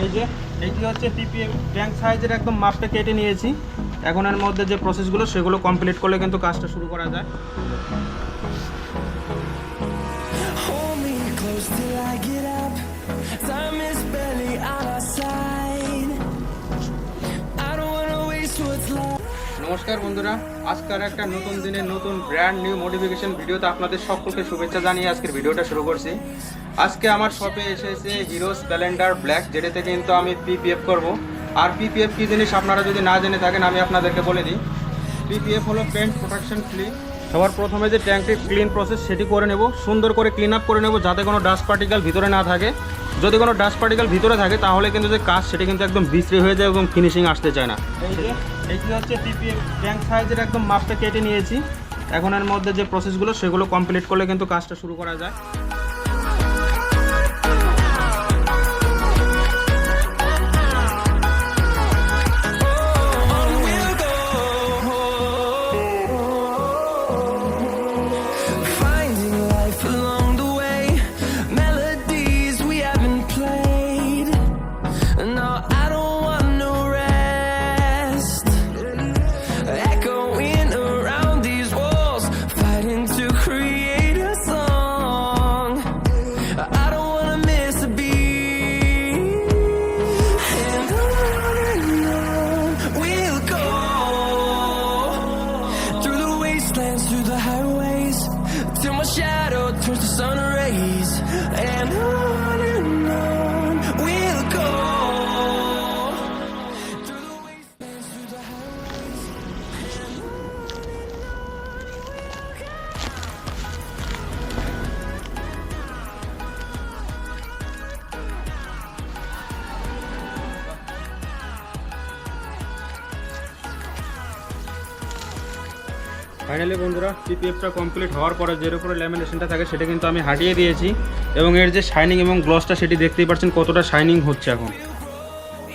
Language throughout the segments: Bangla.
এই যে, এটি হচ্ছে পিপিএম ট্যাঙ্ক সাইজের একদম মাপটা কেটে নিয়েছি। এখন এর মধ্যে যে প্রসেসগুলো সেগুলো কমপ্লিট করলে কিন্তু কাজটা শুরু করা যায়। নমস্কার বন্ধুরা। আজকের একটা নতুন দিনে নতুন ব্র্যান্ড নিউ মডিফিকেশন ভিডিওতে আপনাদের সকলকে শুভেচ্ছা জানিয়ে আজকের ভিডিওটা শুরু করছি। আজকে আমার শপে এসেছে হিরো স্প্লেন্ডার ব্ল্যাক যেটাতে কিন্তু আমি পিপিএফ করব। আর পিপিএফ কী জিনিস আপনারা যদি না জেনে থাকেন, আমি আপনাদেরকে বলে দিই। পিপিএফ হলো পেন্ট প্রোটেকশন ফ্রি সবার প্রথমে যে ট্যাঙ্কটির ক্লিন প্রসেস সেটি করে নেব। সুন্দর করে ক্লিন আপ করে নেব, যাতে কোনো ডাস্ট পার্টিকেল ভিতরে না থাকে। যদি কোনো ডাস্ট পার্টিকেল ভিতরে থাকে, তাহলে কিন্তু যে কাজ সেটা কিন্তু একদম বিশ্রী হয়ে যায় এবং ফিনিশিং আসতে চায় না। এইটি হচ্ছে পিপিএফ ট্যাঙ্ক সাইজের একদম মাপটা কেটে নিয়েছি। এখন এর মধ্যে যে প্রসেসগুলো সেগুলো কমপ্লিট করলে কিন্তু কাজটা শুরু করা যায়। days. And I ফাইনালি বন্ধুরা পিপিএফটা কমপ্লিট হওয়ার পরে যের উপরে ল্যামিনেশনটা থাকে, সেটা কিন্তু আমি হাটিয়ে দিয়েছি। এবং এর যে শাইনিং এবং গ্লসটা সেটি দেখতেই পাচ্ছেন কতটা শাইনিং হচ্ছে এখন।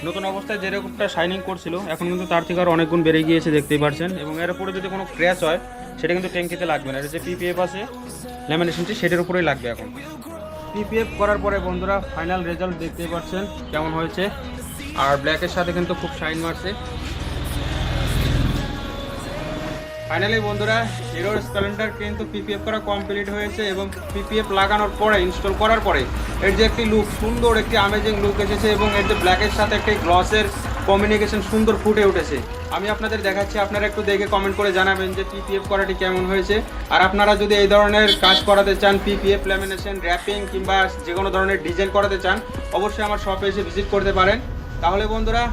নতুন অবস্থায় যেরকমটা শাইনিং করছিল, এখন কিন্তু তার থেকে আর অনেক গুণ বেড়ে গিয়েছে, দেখতেই পাচ্ছেন। এবং এর উপরে যদি কোনো ক্র্যাশ হয়, সেটা কিন্তু ট্যাঙ্কিতে লাগবে না। এর যে পিপিএফ আছে ল্যামিনেশনটি সেটার উপরেই লাগবে এখন। পিপিএফ করার পরে, বন্ধুরা ফাইনাল রেজাল্ট দেখতেই পাচ্ছেন কেমন হয়েছে। আর ব্ল্যাকের সাথে কিন্তু খুব শাইন মারছে। ফাইনালি বন্ধুরা হিরোর স্প্লেন্ডার কিন্তু পিপিএফ করা কমপ্লিট হয়েছে এবং পিপিএফ লাগানোর পরে ইনস্টল করার পরে, এর যে একটি লুক সুন্দর একটি আমেজিং লুক এসেছে এবং এর যে ব্ল্যাকের সাথে একটি গ্লসের কমিউনিকেশন সুন্দর ফুটে উঠেছে। আমি আপনাদের দেখাচ্ছি, আপনারা একটু দেখে কমেন্ট করে জানাবেন যে পিপিএফ করাটি কেমন হয়েছে। আর আপনারা যদি এই ধরনের কাজ করাতে চান পিপিএফ ল্যামিনেশন র্যাপিং কিংবা যে কোনো ধরনের ডিজাইন করাতে চান, অবশ্যই আমার শপে এসে ভিজিট করতে পারেন। তাহলে বন্ধুরা,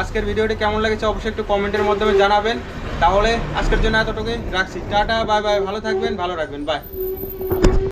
আজকের ভিডিওটি কেমন লেগেছে অবশ্যই একটু কমেন্টের মাধ্যমে জানাবেন। তাহলে আজকের জন্য এতটুকুই রাখছি। টাটা বাই বাই ভালো থাকবেন ভালো রাখবেন বাই।